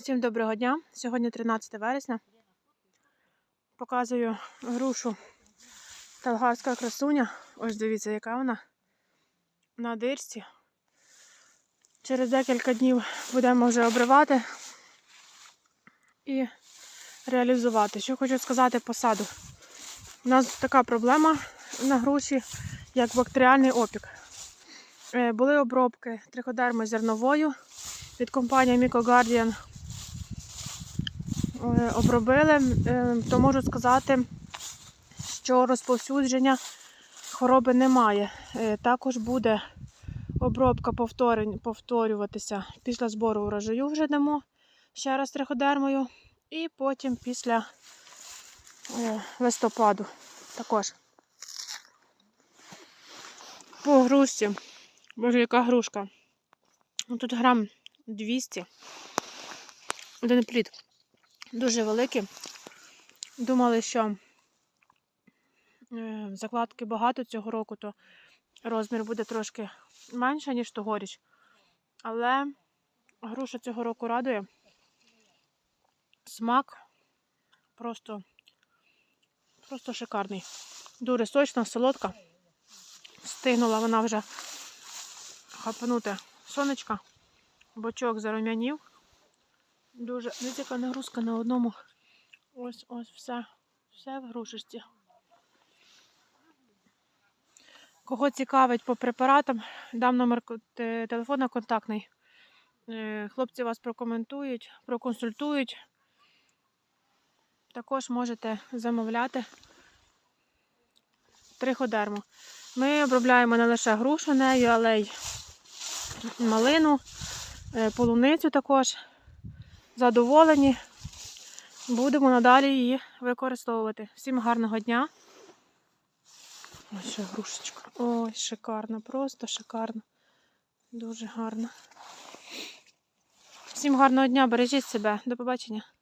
Всім доброго дня. Сьогодні 13 вересня. Показую грушу Талгарська красуня. Ось дивіться, яка вона на дирці. Через декілька днів будемо вже обривати і реалізувати. Що хочу сказати по саду. У нас така проблема на груші, як бактеріальний опік. Е, Були обробки триходерми зерновою від компанії е, обробили, е, то можу сказати, що розповсюдження хвороби немає. Е, Також буде обробка повторюватися після збору урожаю вже дамо ще раз триходермою. І потім після е, листопаду також. По грушці. Боже, яка грушка. Ну, Тут грам 200. Один плід. Дуже великий. Думали, що е, закладки багато цього року, то розмір буде трошки менше, ніж тогоріч. Але груша цього року радує. Смак просто, просто шикарний. Дуже сочна, солодка. Стигнула вона вже хапанути сонечка. Бочок зарум'янів. Дуже яка нагрузка на одному. Ось ось все. Все в грушечці. Кого цікавить по препаратам, дам номер телефона контактний. Е, Хлопці вас прокоментують, проконсультують. Також можете замовляти триходерму. Ми обробляємо не лише грушу нею, але й малину, е, полуницю також. Задоволені. Будемо надалі її використовувати. Всім гарного дня. Ось ще грушечка. Ой, шикарно, просто шикарно. Дуже гарно. Всім гарного дня, бережіть себе. До побачення.